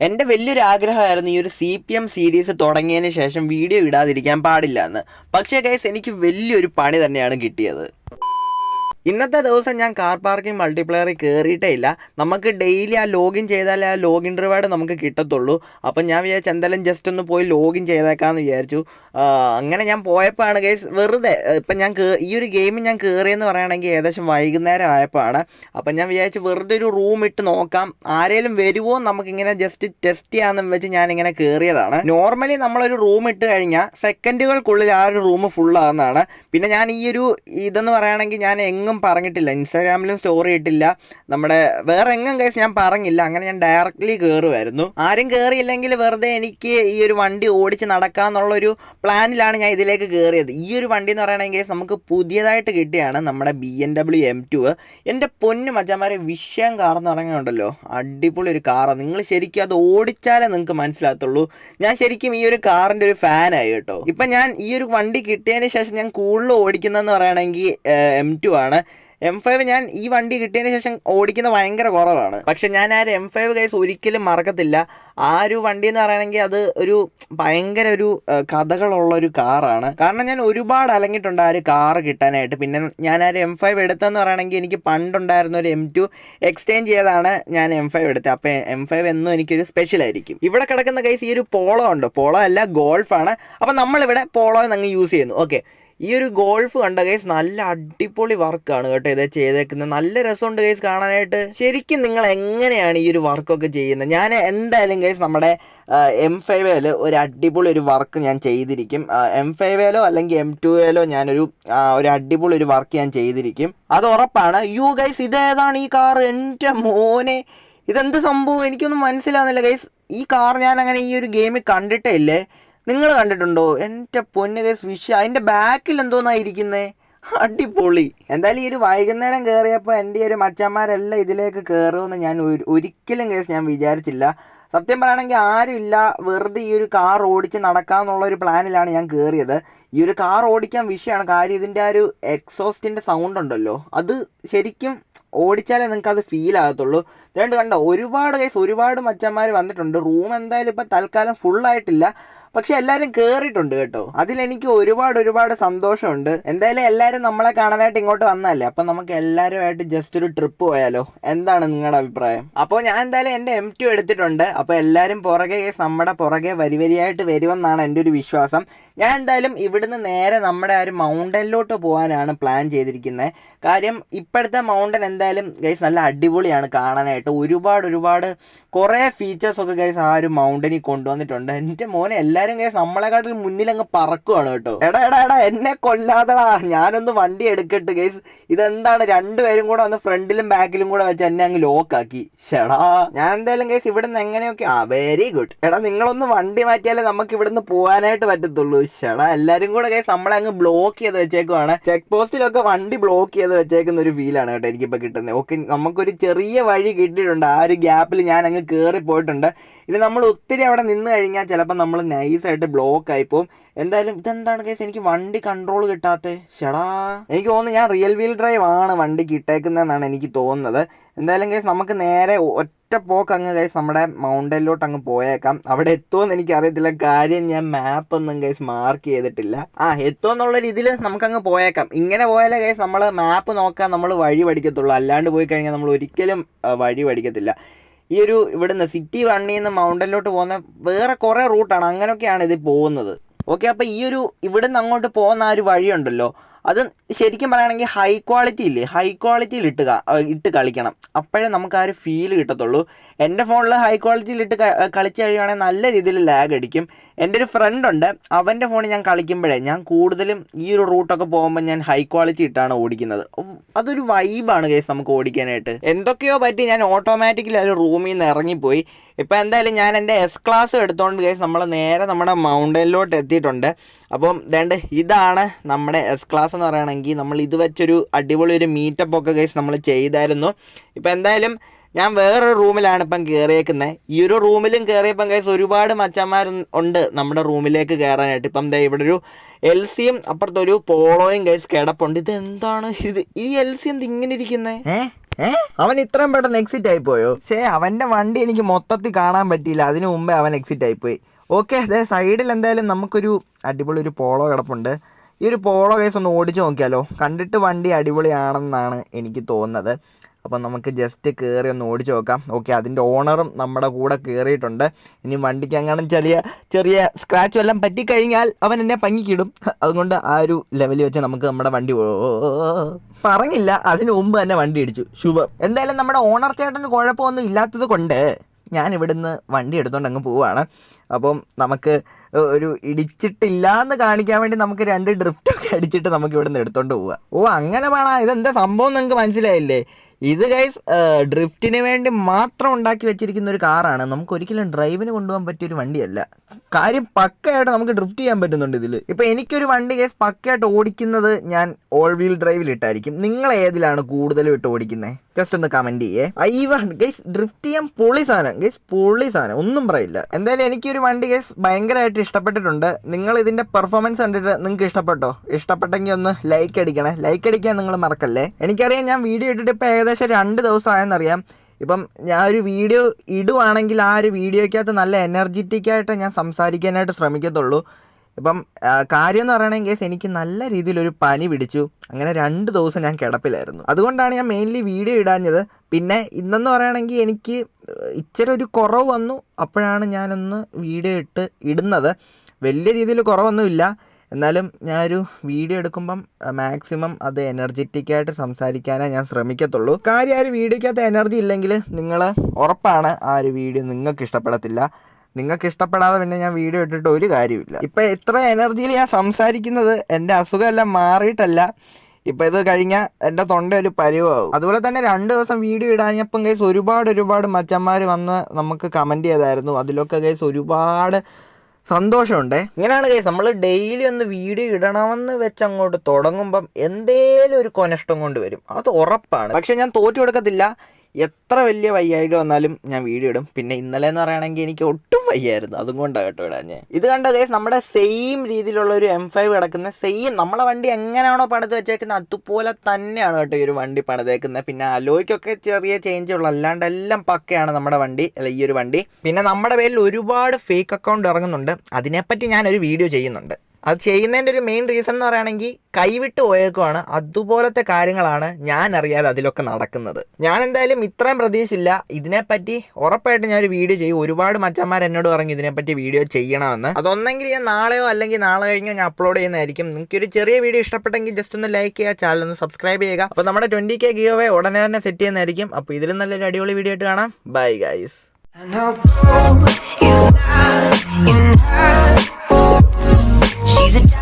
എന്റെ വലിയൊരു ആഗ്രഹമായിരുന്നു ഈ ഒരു സി പി എം സീരീസ് തുടങ്ങിയതിന് ശേഷം വീഡിയോ ഇടാതിരിക്കാൻ പാടില്ല എന്ന് പക്ഷേ ഗൈസ് എനിക്ക് വലിയൊരു പണി തന്നെയാണ് കിട്ടിയത്. ഇന്നത്തെ ദിവസം ഞാൻ കാർ പാർക്കിംഗ് മൾട്ടിപ്ലെയറിൽ കയറിയിട്ടേ ഇല്ല. നമുക്ക് ഡെയിലി ആ ലോഗിൻ ചെയ്താലേ ആ ലോഗിൻ റിവാർഡ് നമുക്ക് കിട്ടത്തുള്ളൂ. അപ്പം ഞാൻ വിചാരിച്ചു എന്തായാലും ജസ്റ്റ് ഒന്ന് പോയി ലോഗിൻ ചെയ്തേക്കാമെന്ന് വിചാരിച്ചു. അങ്ങനെ ഞാൻ പോയപ്പോഴാണ് ഗെയ്സ് വെറുതെ. ഇപ്പം ഞാൻ ഈ ഒരു ഗെയിം ഞാൻ കയറിയെന്ന് പറയുകയാണെങ്കിൽ ഏകദേശം വൈകുന്നേരം ആയപ്പോഴാണ് അപ്പം ഞാൻ വിചാരിച്ചു വെറുതെ ഒരു റൂം ഇട്ട് നോക്കാം. ആരേലും വരുമോ നമുക്കിങ്ങനെ ജസ്റ്റ് ടെസ്റ്റ് ചെയ്യാമെന്ന് വെച്ച് ഞാനിങ്ങനെ കയറിയതാണ് നോർമലി നമ്മളൊരു റൂം ഇട്ട് കഴിഞ്ഞാൽ സെക്കൻഡുകൾക്കുള്ളിൽ ആ ഒരു റൂം ഫുള്ളാകുന്നതാണ് പിന്നെ ഞാൻ ഈ ഒരു ഇതെന്ന് പറയുകയാണെങ്കിൽ ഞാൻ എങ്ങും പറഞ്ഞിട്ടില്ല. ഇൻസ്റ്റാഗ്രാമിലും സ്റ്റോറി ഇട്ടില്ല. നമ്മുടെ വേറെ എങ്ങും കേസ് ഞാൻ പറഞ്ഞില്ല. അങ്ങനെ ഞാൻ ഡയറക്റ്റ്ലി കയറുമായിരുന്നു ആരും കയറിയില്ലെങ്കിൽ വെറുതെ എനിക്ക് ഈ ഒരു വണ്ടി ഓടിച്ച് നടക്കാന്നുള്ളൊരു പ്ലാനിലാണ് ഞാൻ ഇതിലേക്ക് കയറിയത് ഈ ഒരു വണ്ടി എന്ന് പറയുകയാണെങ്കിൽ നമുക്ക് പുതിയതായിട്ട് കിട്ടിയാണ് നമ്മുടെ B N W M two എന്റെ പൊന്നു മച്ചാമാരെ വിഷയം കാർ എന്ന് പറയുന്നുണ്ടല്ലോ അടിപൊളി ഒരു കാറാണ് നിങ്ങൾ ശരിക്കും അത് ഓടിച്ചാലേ നിങ്ങൾക്ക് മനസ്സിലാകത്തുള്ളൂ. ഞാൻ ശരിക്കും ഈ ഒരു കാറിന്റെ ഒരു ഫാനായി കേട്ടോ. ഇപ്പം ഞാൻ ഈ ഒരു വണ്ടി കിട്ടിയതിന് ശേഷം ഞാൻ കൂടുതൽ ഓടിക്കുന്നതെന്ന് പറയുകയാണെങ്കിൽ എം ടു ആണ്. എം ഫൈവ് ഞാൻ ഈ വണ്ടി കിട്ടിയതിന് ശേഷം ഓടിക്കുന്ന ഭയങ്കര കുറവാണ്. പക്ഷെ ഞാൻ ആ ഒരു എം ഫൈവ് കേസ് ഒരിക്കലും മറക്കത്തില്ല. ആ ഒരു വണ്ടി എന്ന് പറയുകയാണെങ്കിൽ അത് ഒരു ഭയങ്കര ഒരു കഥകളുള്ള ഒരു കാറാണ് കാരണം ഞാൻ ഒരുപാട് അലങ്ങിയിട്ടുണ്ട് ആ ഒരു കാറ് കിട്ടാനായിട്ട്. പിന്നെ ഞാൻ ആ ഒരു എം ഫൈവ് എടുത്തതെന്ന് പറയുകയാണെങ്കിൽ എനിക്ക് പണ്ടുണ്ടായിരുന്ന ഒരു എം ടു എക്സ്ചേഞ്ച് ചെയ്താണ് ഞാൻ എം ഫൈവ് എടുത്തത്. അപ്പോൾ എം ഫൈവ് എന്നും എനിക്കൊരു സ്പെഷ്യൽ ആയിരിക്കും. ഇവിടെ കിടക്കുന്ന കേസ് ഈ ഒരു പോളോ ഉണ്ട്. പോളോ അല്ല ഗോൾഫാണ് അപ്പോൾ നമ്മളിവിടെ പോളോ അങ്ങ് യൂസ് ചെയ്യുന്നു. ഓക്കെ ഈ ഒരു ഗോൾഫ് കണ്ട ഗൈസ് നല്ല അടിപൊളി വർക്കാണ് കേട്ടോ ഇത് ചെയ്തേക്കുന്നത്. നല്ല രസമുണ്ട് ഗൈസ് കാണാനായിട്ട്. ശരിക്കും നിങ്ങൾ എങ്ങനെയാണ് ഈ ഒരു വർക്കൊക്കെ ചെയ്യുന്നത്? ഞാൻ എന്തായാലും ഗൈസ് നമ്മുടെ എം ഫൈവ് എൽ ഒരു അടിപൊളി ഒരു വർക്ക് ഞാൻ ചെയ്തിരിക്കും. എം ഫൈവ് എലോ അല്ലെങ്കിൽ എം ടു എലോ ഞാനൊരു ഒരു അടിപൊളി ഒരു വർക്ക് ഞാൻ ചെയ്തിരിക്കും. അത് ഉറപ്പാണ്. യു ഗൈസ് ഇതേതാണ് ഈ കാർ എന്റെ മോനെ. ഇതെന്ത് സംഭവം? എനിക്കൊന്നും മനസ്സിലാവുന്നില്ല ഗൈസ് ഈ കാർ ഞാൻ അങ്ങനെ ഈ ഒരു ഗെയിമിൽ കണ്ടിട്ടേ ഇല്ലേ? നിങ്ങൾ കണ്ടിട്ടുണ്ടോ? എന്റെ പൊന്നു കേസ് വിഷ അതിന്റെ ബാക്കിൽ എന്തോന്നാ ഇരിക്കുന്നേ? അടിപൊളി. എന്തായാലും ഈ ഒരു വൈകുന്നേരം കയറിയപ്പോൾ എന്റെ ഒരു മച്ചന്മാരെല്ലാം ഇതിലേക്ക് കയറുമെന്ന് ഞാൻ ഒരിക്കലും കേസ് ഞാൻ വിചാരിച്ചില്ല. സത്യം പറയുകയാണെങ്കിൽ ആരുമില്ല വെറുതെ ഈ ഒരു കാർ ഓടിച്ച് നടക്കാമെന്നുള്ള ഒരു പ്ലാനിലാണ് ഞാൻ കയറിയത് ഈ ഒരു കാർ ഓടിക്കാൻ വിഷയമാണ്. കാര്യം ഇതിന്റെ ആ ഒരു എക്സോസ്റ്റിന്റെ സൗണ്ട് ഉണ്ടല്ലോ. അത് ശരിക്കും ഓടിച്ചാലേ നിങ്ങൾക്ക് അത് ഫീൽ ആകത്തുള്ളൂ. രണ്ട് കണ്ടോ ഒരുപാട് കേസ് ഒരുപാട് മച്ചന്മാർ വന്നിട്ടുണ്ട്. റൂം എന്തായാലും ഇപ്പം തൽക്കാലം ഫുള്ളായിട്ടില്ല പക്ഷെ എല്ലാവരും കയറിയിട്ടുണ്ട് കേട്ടോ. അതിലെനിക്ക് ഒരുപാട് ഒരുപാട് സന്തോഷമുണ്ട്. എന്തായാലും എല്ലാവരും നമ്മളെ കാണാനായിട്ട് ഇങ്ങോട്ട് വന്നതല്ലേ? അപ്പം നമുക്ക് എല്ലാവരുമായിട്ട് ജസ്റ്റ് ഒരു ട്രിപ്പ് പോയാലോ? എന്താണ് നിങ്ങളുടെ അഭിപ്രായം? അപ്പോൾ ഞാൻ എന്തായാലും എന്റെ എം ടു എടുത്തിട്ടുണ്ട്. അപ്പോൾ എല്ലാവരും പുറകെ നമ്മുടെ പുറകെ വരി വരിയായിട്ട് വരുമെന്നാണ് എന്റെ ഒരു വിശ്വാസം. ഞാൻ എന്തായാലും ഇവിടുന്ന് നേരെ നമ്മുടെ ആ ഒരു മൗണ്ടനിലോട്ട് പോകാനാണ് പ്ലാൻ ചെയ്തിരിക്കുന്നത് കാര്യം ഇപ്പോഴത്തെ മൗണ്ടൻ എന്തായാലും ഗൈസ് നല്ല അടിപൊളിയാണ് കാണാനായിട്ട്. ഒരുപാട് ഒരുപാട് കുറേ ഫീച്ചേഴ്സൊക്കെ ഗൈസ് ആ ഒരു മൗണ്ടനിൽ കൊണ്ടുവന്നിട്ടുണ്ട്. എന്റെ മോനെ എല്ലാവരും ഗൈസ് നമ്മളെക്കാട്ടിൽ മുന്നിൽ അങ്ങ് പറക്കുവാണ് കേട്ടോ. എടാ എടാ എടാ എന്നെ കൊല്ലാതടാ. ഞാനൊന്ന് വണ്ടി എടുക്കട്ട് ഗൈസ് ഇതെന്താണ്? രണ്ടുപേരും കൂടെ ഒന്ന് ഫ്രണ്ടിലും ബാക്കിലും കൂടെ വെച്ച് എന്നെ അങ്ങ് ലോക്കാക്കി ഷെടാ. ഞാൻ എന്തായാലും ഗൈസ് ഇവിടുന്ന് എങ്ങനെയൊക്കെ ആ വെരി ഗുഡ് എടാ നിങ്ങളൊന്ന് വണ്ടി മാറ്റിയാലേ നമുക്ക് ഇവിടുന്ന് പോകാനായിട്ട് പറ്റത്തുള്ളൂ. ഷെടാ എല്ലാരും കൂടെ നമ്മളെ അങ്ങ് ബ്ലോക്ക് ചെയ്ത് വെച്ചേക്കുവാണ്. ചെക്ക് പോസ്റ്റിലൊക്കെ വണ്ടി ബ്ലോക്ക് ചെയ്ത് വെച്ചേക്കുന്ന ഒരു ഫീലാണ് കേട്ടോ എനിക്കിപ്പോൾ കിട്ടുന്നത് ഓക്കെ നമുക്കൊരു ചെറിയ വഴി കിട്ടിയിട്ടുണ്ട്. ആ ഒരു ഗ്യാപ്പിൽ ഞാൻ അങ്ങ് കയറി പോയിട്ടുണ്ട് ഇനി നമ്മൾ ഒത്തിരി അവിടെ നിന്ന് കഴിഞ്ഞാൽ ചിലപ്പോൾ നമ്മൾ നൈസായിട്ട് ബ്ലോക്ക് ആയിപ്പോവും എന്തായാലും ഇതെന്താണ് കേസ് എനിക്ക് വണ്ടി കൺട്രോൾ കിട്ടാത്ത. ഷടാ. എനിക്ക് തോന്നുന്നു ഞാൻ റിയൽ വീൽ ഡ്രൈവ് ആണ് വണ്ടി കിട്ടേക്കുന്നതെന്നാണ് എനിക്ക് തോന്നുന്നത്. എന്തായാലും കേസ് നമുക്ക് നേരെ ഒറ്റ പോക്ക് അങ്ങ് കേസ് നമ്മുടെ മൗണ്ടനിലോട്ട് അങ്ങ് പോയേക്കാം. അവിടെ എത്തുമെന്ന് എനിക്ക് അറിയത്തില്ല കാര്യം ഞാൻ മാപ്പ് ഒന്നും കേസ് മാർക്ക് ചെയ്തിട്ടില്ല. ആ എത്തുമെന്നുള്ള രീതിയിൽ നമുക്കങ്ങ് പോയേക്കാം. ഇങ്ങനെ പോയാലേ കേസ് നമ്മൾ മാപ്പ് നോക്കാൻ നമ്മൾ വഴി പഠിക്കത്തുള്ളൂ. അല്ലാണ്ട് പോയി കഴിഞ്ഞാൽ നമ്മൾ ഒരിക്കലും വഴി പഠിക്കത്തില്ല. ഈ ഒരു ഇവിടുന്ന് സിറ്റി വണ്ണിൽ നിന്ന് മൗണ്ടനിലോട്ട് പോകുന്ന വേറെ കുറേ റൂട്ടാണ് അങ്ങനെയൊക്കെയാണ് ഇത് പോകുന്നത്. ഓക്കെ അപ്പോൾ ഈ ഒരു ഇവിടെ നിന്ന് അങ്ങോട്ട് പോകുന്ന ആ ഒരു വഴിയുണ്ടല്ലോ. അത് ശരിക്കും പറയുകയാണെങ്കിൽ ഹൈ ക്വാളിറ്റി ഇല്ലേ? ഹൈ ക്വാളിറ്റിയിൽ ഇട്ട് ഇട്ട് കളിക്കണം. അപ്പോഴേ നമുക്ക് ആ ഒരു ഫീൽ കിട്ടത്തുള്ളൂ. എന്റെ ഫോണിൽ ഹൈ ക്വാളിറ്റിയിൽ ഇട്ട് ക- കളിച്ച് കഴിയുവാണെങ്കിൽ നല്ല രീതിയിൽ ലാഗ് അടിക്കും. എന്റെ ഒരു ഫ്രണ്ട് ഉണ്ട്. അവന്റെ ഫോണിൽ ഞാൻ കളിക്കുമ്പോഴേ ഞാൻ കൂടുതലും ഈ ഒരു റൂട്ടൊക്കെ പോകുമ്പോൾ ഞാൻ ഹൈ ക്വാളിറ്റി ഇട്ടാണ് ഓടിക്കുന്നത്. അതൊരു വൈബാണ് കേസ് നമുക്ക് ഓടിക്കാനായിട്ട്. എന്തൊക്കെയോ പറ്റി. ഞാൻ ഓട്ടോമാറ്റിക്കലി ഒരു റൂമിൽ നിന്ന് ഇറങ്ങിപ്പോയി. ഇപ്പോൾ എന്തായാലും ഞാൻ എന്റെ എസ് ക്ലാസ് എടുത്തുകൊണ്ട് കേസ് നമ്മൾ നേരെ നമ്മുടെ മൗണ്ടനിലോട്ട് എത്തിയിട്ടുണ്ട്. അപ്പം വേണ്ട ഇതാണ് നമ്മുടെ എസ് ക്ലാസ് എന്ന് പറയുകയാണെങ്കിൽ നമ്മൾ ഇത് വെച്ചൊരു അടിപൊളി ഒരു മീറ്റപ്പ് ഒക്കെ കേസ് നമ്മൾ ചെയ്തായിരുന്നു. ഇപ്പോൾ എന്തായാലും ഞാൻ വേറൊരു റൂമിലാണ് ഇപ്പം കയറിയേക്കുന്നത് ഈ ഒരു റൂമിലും കയറിയപ്പം കേസ് ഒരുപാട് മച്ചന്മാർ ഉണ്ട് നമ്മുടെ റൂമിലേക്ക് കയറാനായിട്ട് ഇപ്പം ദേ ഇവിടെ ഒരു എൽ സിയും അപ്പുറത്തൊരു പോളോയും കേസ് കിടപ്പുണ്ട്. ഇത് എന്താണ്? ഇത് ഈ എൽ സി എന്ത് ഇങ്ങനെ ഇരിക്കുന്നത് അവൻ ഇത്രയും പെട്ടെന്ന് എക്സിറ്റ് ആയി പോയോ? ശേ അവന്റെ വണ്ടി എനിക്ക് മൊത്തത്തിൽ കാണാൻ പറ്റിയില്ല. അതിനു മുമ്പേ അവൻ എക്സിറ്റ് ആയി പോയി. ഓക്കെ അതെ സൈഡിൽ എന്തായാലും നമുക്കൊരു അടിപൊളി ഒരു പോളോ കിടപ്പുണ്ട്. ഈ ഒരു പോളോ കേസ് ഒന്ന് ഓടിച്ചു നോക്കിയാലോ? കണ്ടിട്ട് വണ്ടി അടിപൊളിയാണെന്നാണ് എനിക്ക് തോന്നുന്നത്. അപ്പം നമുക്ക് ജസ്റ്റ് കയറി ഒന്ന് ഓടിച്ചു നോക്കാം. ഓക്കെ അതിന്റെ ഓണറും നമ്മുടെ കൂടെ കയറിയിട്ടുണ്ട് ഇനി വണ്ടിക്ക് അങ്ങനെ ചെറിയ ചെറിയ സ്ക്രാച്ച് എല്ലാം പറ്റിക്കഴിഞ്ഞാൽ അവൻ എന്നെ പങ്ങിക്കിടും. അതുകൊണ്ട് ആ ഒരു ലെവലിൽ വെച്ച് നമുക്ക് നമ്മുടെ വണ്ടി പറഞ്ഞില്ല അതിന് മുമ്പ് തന്നെ വണ്ടി ഇടിച്ചു. ശുഭം. എന്തായാലും നമ്മുടെ ഓണർ ചേട്ടന് കുഴപ്പമൊന്നും ഇല്ലാത്തത് കൊണ്ട് ഞാൻ ഇവിടുന്ന് വണ്ടി എടുത്തുകൊണ്ട് അങ്ങ് പോവുകയാണ് അപ്പം നമുക്ക് ഒരു ഇടിച്ചിട്ടില്ല എന്ന് കാണിക്കാൻ വേണ്ടി നമുക്ക് രണ്ട് ഡ്രിഫ്റ്റൊക്കെ അടിച്ചിട്ട് നമുക്ക് ഇവിടുന്ന് എടുത്തുകൊണ്ട് പോവുക ഓ അങ്ങനെ വേണം? ഇതെന്താ സംഭവം നിങ്ങൾക്ക് മനസ്സിലായില്ലേ? ഇത് ഗൈസ് ഡ്രിഫ്റ്റിന് വേണ്ടി മാത്രം ഉണ്ടാക്കി വെച്ചിരിക്കുന്ന ഒരു കാറാണ് നമുക്ക് ഒരിക്കലും ഡ്രൈവിന് കൊണ്ടുപോകാൻ പറ്റിയ ഒരു വണ്ടിയല്ല. കാര്യം പക്കയായിട്ട് നമുക്ക് ഡ്രിഫ്റ്റ് ചെയ്യാൻ പറ്റുന്നുണ്ട് ഇതിൽ ഇപ്പൊ എനിക്കൊരു വണ്ടി ഗൈസ് പക്കയായിട്ട് ഓടിക്കുന്നത് ഞാൻ ഓൾ വീൽ ഡ്രൈവിൽ ഇട്ടായിരിക്കും. നിങ്ങൾ ഏതിലാണ് കൂടുതലും ഇട്ട് ഓടിക്കുന്നത് ജസ്റ്റ് ഒന്ന് കമന്റ് ചെയ്യേ. ഐവ ഗൈസ് ഡ്രിഫ്റ്റ് ചെയ്യാൻ പൊളി സാധനം. ഗൈസ് പൊളി സാധനം. ഒന്നും പറയില്ല. എന്തായാലും എനിക്കൊരു വണ്ടി ഗൈസ് ഭയങ്കരമായിട്ട് ഇഷ്ടപ്പെട്ടിട്ടുണ്ട്. നിങ്ങൾ ഇതിന്റെ പെർഫോമൻസ് കണ്ടിട്ട് നിങ്ങൾക്ക് ഇഷ്ടപ്പെട്ടോ? ഇഷ്ടപ്പെട്ടെങ്കിൽ ഒന്ന് ലൈക്ക് അടിക്കണേ. ലൈക്ക് അടിക്കാൻ നിങ്ങൾ മറക്കല്ലേ? എനിക്കറിയാം ഞാൻ വീഡിയോ ഇട്ടിട്ട് ഇപ്പോൾ ഏകദേശം രണ്ട് ദിവസം ആയെന്നറിയാം ഇപ്പം ഞാൻ ഒരു വീഡിയോ ഇടുവാണെങ്കിൽ ആ ഒരു വീഡിയോയ്ക്കകത്ത് നല്ല എനർജറ്റിക് ആയിട്ട് ഞാൻ സംസാരിക്കാനായിട്ട് ശ്രമിക്കത്തുള്ളൂ. ഇപ്പം കാര്യം എന്ന് പറയണമെങ്കിൽ എനിക്ക് നല്ല രീതിയിലൊരു പനി പിടിച്ചു. അങ്ങനെ രണ്ട് ദിവസം ഞാൻ കിടപ്പിലായിരുന്നു. അതുകൊണ്ടാണ് ഞാൻ മെയിൻലി വീഡിയോ ഇടാഞ്ഞത്. പിന്നെ ഇന്നെന്ന് പറയുകയാണെങ്കിൽ എനിക്ക് ഇച്ചിരി ഒരു കുറവ് വന്നു. അപ്പോഴാണ് ഞാനൊന്ന് വീഡിയോ ഇട്ട് ഇടുന്നത്. വലിയ രീതിയിൽ കുറവൊന്നുമില്ല. എന്നാലും ഞാനൊരു വീഡിയോ എടുക്കുമ്പം മാക്സിമം അത് എനർജറ്റിക് ആയിട്ട് സംസാരിക്കാനേ ഞാൻ ശ്രമിക്കത്തുള്ളൂ. കാര്യം ആ ഒരു വീഡിയോയ്ക്കകത്ത് എനർജി ഇല്ലെങ്കിൽ നിങ്ങൾ ഉറപ്പാണ് ആ ഒരു വീഡിയോ നിങ്ങൾക്ക് ഇഷ്ടപ്പെടത്തില്ല. നിങ്ങൾക്ക് ഇഷ്ടപ്പെടാതെ പിന്നെ ഞാൻ വീഡിയോ ഇട്ടിട്ട് ഒരു കാര്യമില്ല ഇപ്പം ഇത്ര എനർജിയിൽ ഞാൻ സംസാരിക്കുന്നത് എന്റെ അസുഖമെല്ലാം മാറിയിട്ടല്ല. ഇപ്പം ഇത് കഴിഞ്ഞാൽ എന്റെ തൊണ്ട ഒരു പരിവാകും അതുപോലെ തന്നെ രണ്ട് ദിവസം വീഡിയോ ഇടാഞ്ഞപ്പം കേസ് ഒരുപാട് ഒരുപാട് മച്ചന്മാർ വന്ന് നമുക്ക് കമന്റ് ചെയ്തായിരുന്നു. അതിലൊക്കെ കേസ് ഒരുപാട് സന്തോഷമുണ്ടേ? ഇങ്ങനെയാണ് കേസ് നമ്മൾ ഡെയിലി ഒന്ന് വീഡിയോ ഇടണമെന്ന് വെച്ച് അങ്ങോട്ട് തുടങ്ങുമ്പം എന്തേലും ഒരു കൊനഷ്ടം കൊണ്ട് വരും. അത് ഉറപ്പാണ്. പക്ഷെ ഞാൻ തോറ്റു കൊടുക്കത്തില്ല. എത്ര വലിയ വയ്യായിക വന്നാലും ഞാൻ വീഡിയോ ഇടും. പിന്നെ ഇന്നലെ എന്ന് പറയുകയാണെങ്കിൽ എനിക്ക് ഒട്ടും വയ്യായിരുന്നു. അതും കൊണ്ടാണ് കേട്ടോ ഇടാൻ ഞാൻ ഇത് കണ്ട കേസ് നമ്മുടെ സെയിം രീതിയിലുള്ള ഒരു എം ഫൈവ് കിടക്കുന്ന സെയിം നമ്മളെ വണ്ടി എങ്ങനെയാണോ പണിത് വെച്ചേക്കുന്നത് അതുപോലെ തന്നെയാണ് കേട്ടോ ഈ ഒരു വണ്ടി പണിതേക്കുന്നത്. പിന്നെ അലോയ്ക്കൊക്കെ ചെറിയ ചേഞ്ച് ഉള്ളു. അല്ലാണ്ട് എല്ലാം പക്കയാണ് നമ്മുടെ വണ്ടി അല്ല ഈ ഒരു വണ്ടി. പിന്നെ നമ്മുടെ പേരിൽ ഒരുപാട് ഫേക്ക് അക്കൗണ്ട് ഇറങ്ങുന്നുണ്ട്. അതിനെപ്പറ്റി ഞാനൊരു വീഡിയോ ചെയ്യുന്നുണ്ട്. അത് ചെയ്യുന്നതിന്റെ ഒരു മെയിൻ റീസൺ എന്ന് പറയുകയാണെങ്കിൽ കൈവിട്ട് പോയേക്കുവാണ്. അതുപോലത്തെ കാര്യങ്ങളാണ് ഞാൻ അറിയാതെ അതിലൊക്കെ നടക്കുന്നത്. ഞാൻ എന്തായാലും ഇത്രയും പ്രതീക്ഷിച്ചില്ല ഇതിനെപ്പറ്റി ഉറപ്പായിട്ട് ഞാൻ ഒരു വീഡിയോ ചെയ്യും. ഒരുപാട് മച്ചന്മാർ എന്നോട് പറഞ്ഞു ഇതിനെപ്പറ്റി വീഡിയോ ചെയ്യണമെന്ന്. അതൊന്നെങ്കിൽ ഞാൻ നാളെയോ അല്ലെങ്കിൽ നാളെ കഴിഞ്ഞോ ഞാൻ അപ്ലോഡ് ചെയ്യുന്നതായിരിക്കും. നിങ്ങൾക്ക് ഒരു ചെറിയ വീഡിയോ ഇഷ്ടപ്പെട്ടെങ്കിൽ ജസ്റ്റ് ഒന്ന് ലൈക്ക് ചെയ്യുക ചാനൽ ഒന്ന് സബ്സ്ക്രൈബ് ചെയ്യുക. അപ്പോൾ നമ്മുടെ ട്വന്റി കെ ഗിയോ ഉടനെ തന്നെ സെറ്റ് ചെയ്യുന്നതായിരിക്കും. അപ്പോൾ ഇതിലും നല്ലൊരു അടിപൊളി വീഡിയോ ആയിട്ട് കാണാം. Bye guys I'll go It.